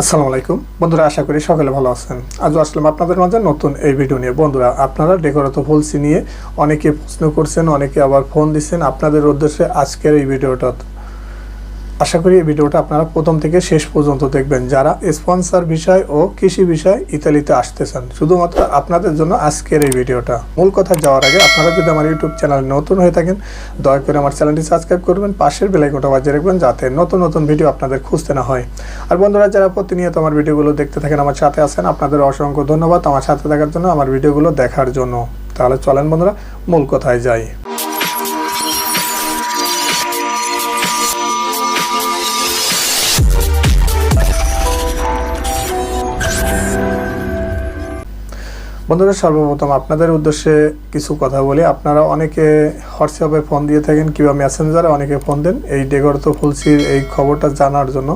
আসসালামু আলাইকুম। বন্ধুরা, আশা করি সকলে ভালো আছেন। আজও আসলাম আপনাদের মাঝে নতুন এই ভিডিও নিয়ে। বন্ধুরা, আপনারা ডেকোরাতো ফুলসি নিয়ে অনেকে প্রশ্ন করছেন, অনেকে আবার ফোন দিচ্ছেন। আপনাদের উদ্দেশ্যে আজকের এই ভিডিওটা আশা করি এই ভিডিওটা আপনারা প্রথম থেকে শেষ পর্যন্ত দেখবেন। যারা স্পন্সর বিষয় ও কৃষি বিষয় ইতালিতে আসতেছেন, শুধুমাত্র আপনাদের জন্য আজকের এই ভিডিওটা। মূল কথা যাওয়ার আগে আপনারা যদি আমার ইউটিউব চ্যানেল নতুন হয়ে থাকেন, দয়া করে আমার চ্যানেলটি সাবস্ক্রাইব করবেন, পাশের বেলাইকনটা বাজিয়ে রাখবেন যাতে নতুন নতুন ভিডিও আপনাদের খুঁজতে না হয়। আর বন্ধুরা, যারা প্রতিনিয়ত আমার ভিডিওগুলো দেখতে থাকেন, আমার সাথে আছেন, আপনাদের অসংখ্য ধন্যবাদ আমার সাথে থাকার জন্য, আমার ভিডিওগুলো দেখার জন্য। তাহলে চলেন বন্ধুরা, মূল কথায় যাই। বন্ধুরা, সর্বপ্রথম আপনাদের উদ্দেশ্যে কিছু কথা বলি। আপনারা অনেকে হোয়াটসঅ্যাপে ফোন দিয়ে থাকেন, কিংবা মেসেঞ্জারে অনেকে ফোন দেন। এই ডেগরত ফুলসির এই খবরটা জানার জন্য।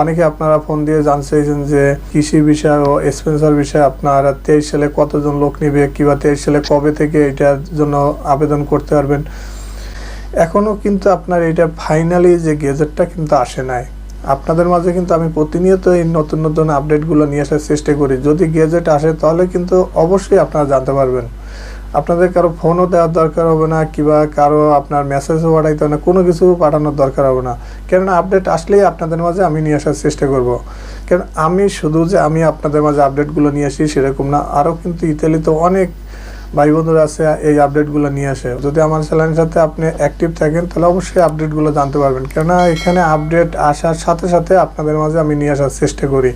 অনেকে আপনারা ফোন দিয়ে জানতে চাইছেন যে, কৃষি বিষয় ও স্পেন্সার বিষয়ে আপনারা তেইশ সালে কতজন লোক নিবে, কিংবা তেইশ সালে কবে থেকে এটার জন্য আবেদন করতে পারবেন? এখনও কিন্তু আপনার এটা ফাইনালি যে গেজেটটা কিন্তু আসে নাই। আপনাদের মাঝে কিন্তু আমি প্রতিনিয়ত এই নতুন নতুন আপডেটগুলো নিয়ে আসার চেষ্টা করি। যদি গেজেট আসে তাহলে কিন্তু অবশ্যই আপনারা জানতে পারবেন। আপনাদের কারও ফোনও দেওয়ার দরকার হবে না, কিংবা কারও আপনার মেসেজও পাঠাইতে হবে না, কোনো কিছু পাঠানোর দরকার হবে না। কেননা আপডেট আসলেই আপনাদের মাঝে আমি নিয়ে আসার চেষ্টা করব। কারণ আমি শুধু যে আমি আপনাদের মাঝে আপডেটগুলো নিয়ে আসি সেরকম না, আরও কিন্তু ইতালিতে অনেক ভাই বন্ধুরা আছে, এই আপডেটগুলো নিয়ে আসে। যদি আমার চ্যানেলের সাথে আপনি অ্যাক্টিভ থাকেন, তাহলে অবশ্যই আপডেটগুলো জানতে পারবেন। কেননা এখানে আপডেট আসার সাথে সাথে আপনাদের মাঝে আমি নিয়ে আসার চেষ্টা করি।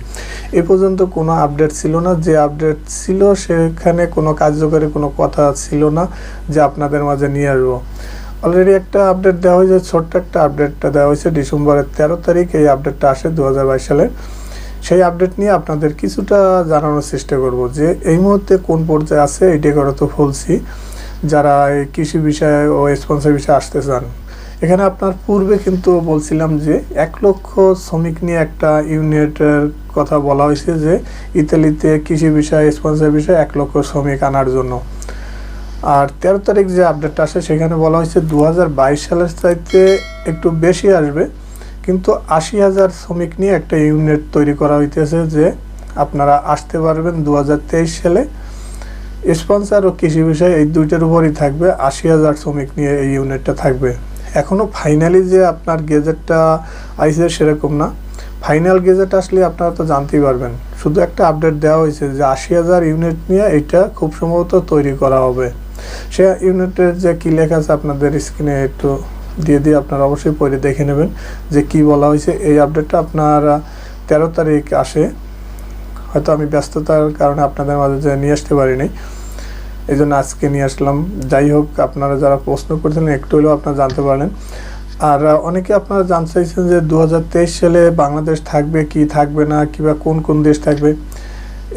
এ পর্যন্ত কোনো আপডেট ছিল না। যে আপডেট ছিল, সেখানে কোনো কার্যকরী কোনো কথা ছিল না যে আপনাদের মাঝে নিয়ে আসব। অলরেডি একটা আপডেট দেওয়া হয়েছে, ছোট্ট একটা আপডেটটা দেওয়া হয়েছে। ডিসেম্বরের তেরো তারিখ এই আপডেটটা আসে দু হাজার বাইশ সালে। সেই আপডেট নিয়ে আপনাদের কিছুটা জানানোর চেষ্টা করব যে এই মুহূর্তে কোন পর্যায়ে আছে, এই ডেকোরেটো ফুলসি যারা এই কৃষি বিষয়ে ও স্পন্সর বিষয়ে আসতে চান, এখানে আপনার পূর্বে কিন্তু বলছিলাম যে এক লক্ষ শ্রমিক নিয়ে একটা ইউনিটের কথা বলা হয়েছে যে ইতালিতে কৃষি বিষয়ে স্পন্সর বিষয়ে এক লক্ষ শ্রমিক আনার জন্য। আর তেরো তারিখ যে আপডেটটা আসে, সেখানে বলা হয়েছে দু হাজার বাইশ সালের চাইতে একটু বেশি আসবে। কিন্তু আশি হাজার শ্রমিক নিয়ে একটা ইউনিট তৈরি করা হইতেছে যে আপনারা আসতে পারবেন দু হাজার তেইশ সালে। স্পন্সার ও কৃষি বিষয় এই দুইটার উপরই থাকবে, আশি হাজার শ্রমিক নিয়ে এই ইউনিটটা থাকবে। এখনও ফাইনালি যে আপনার গেজেটটা আইসে সেরকম না। ফাইনাল গেজেট আসলে আপনারা তো জানতেই পারবেন। শুধু একটা আপডেট দেওয়া হয়েছে যে আশি হাজার ইউনিট নিয়ে এটা খুব সম্ভবত তৈরি করা হবে। সে ইউনিটের যে কী লেখা আছে আপনাদের স্ক্রিনে একটু দিয়ে দিয়ে আপনারা অবশ্যই পরে দেখে নেবেন যে কি বলা হয়েছে। এই আপডেটটা আপনার তেরো তারিখ আসে। হয়তো আমি ব্যস্ততার কারণে আপনাদের মাঝে যে নিয়ে আসতে পারিনি। এই জন্য আজকে নিয়ে আসলাম। যাই হোক, আপনারা যারা প্রশ্ন করছিলেন, একটু হলেও আপনারা জানতে পারলেন। আর অনেকে আপনারা জানতে চাইছেন যে দু হাজার তেইশ সালে বাংলাদেশ থাকবে কি থাকবে না, কিংবা কোন কোন দেশ থাকবে?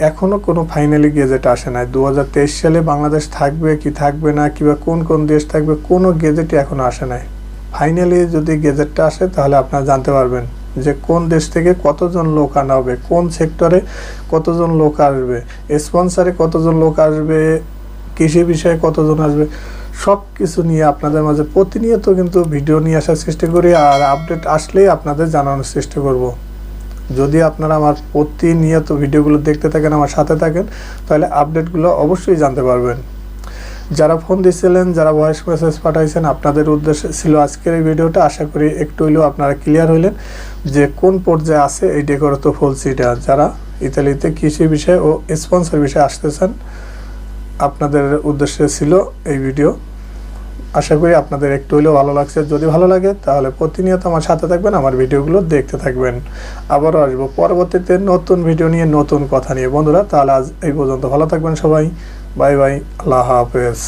এখনও কোনো ফাইনালি গেজেট আসে নাই। দু হাজার তেইশ সালে বাংলাদেশ থাকবে কি থাকবে না, কিংবা কোন কোন দেশ থাকবে, কোনো গেজেটই এখনও আসে নাই। ফাইনালি যদি গেজেটটা আসে, তাহলে আপনারা জানতে পারবেন যে কোন দেশ থেকে কতজন লোক আনা হবে, কোন সেক্টরে কতজন লোক আসবে, স্পন্সারে কতজন লোক আসবে, কৃষি বিষয়ে কতজন আসবে সব কিছু নিয়ে আপনাদের মাঝে প্রতিনিয়ত কিন্তু ভিডিও নিয়ে আসার চেষ্টা করি আর আপডেট আসলেই আপনাদের জানানোর চেষ্টা করব। যদি আপনারা আমার প্রতিনিয়ত ভিডিওগুলো দেখতে থাকেন, আমার সাথে থাকেন, তাহলে আপডেটগুলো অবশ্যই জানতে পারবেন। যারা ফোন দিয়েছিলেন যারা ভয়েস মেসেজ পাঠাইছেন, আপনাদের উদ্দেশ্যে ছিল আজকের এই ভিডিওটা। আশা করি একটু হইলেও আপনারা ক্লিয়ার হইলেন যে কোন পর্যায়ে আছে এই ডেকোরেতো ফুলসিটা যারা ইতালিতে কৃষি বিষয়ে ও স্পন্সর বিষয়ে আসতেছেন, আপনাদের উদ্দেশ্যে ছিল এই ভিডিও। আশা করি আপনাদের একটু হলেও ভালো লাগছে। যদি ভালো লাগে, তাহলে প্রতিনিয়ত আমার সাথে থাকবেন, আমার ভিডিওগুলো দেখতে থাকবেন। আবারও আসব পরবর্তীতে নতুন ভিডিও নিয়ে, নতুন কথা নিয়ে। বন্ধুরা, তাহলে আজ এই পর্যন্ত ভালো থাকবেন সবাই। বাই বাই আল্লাহ হাফেজ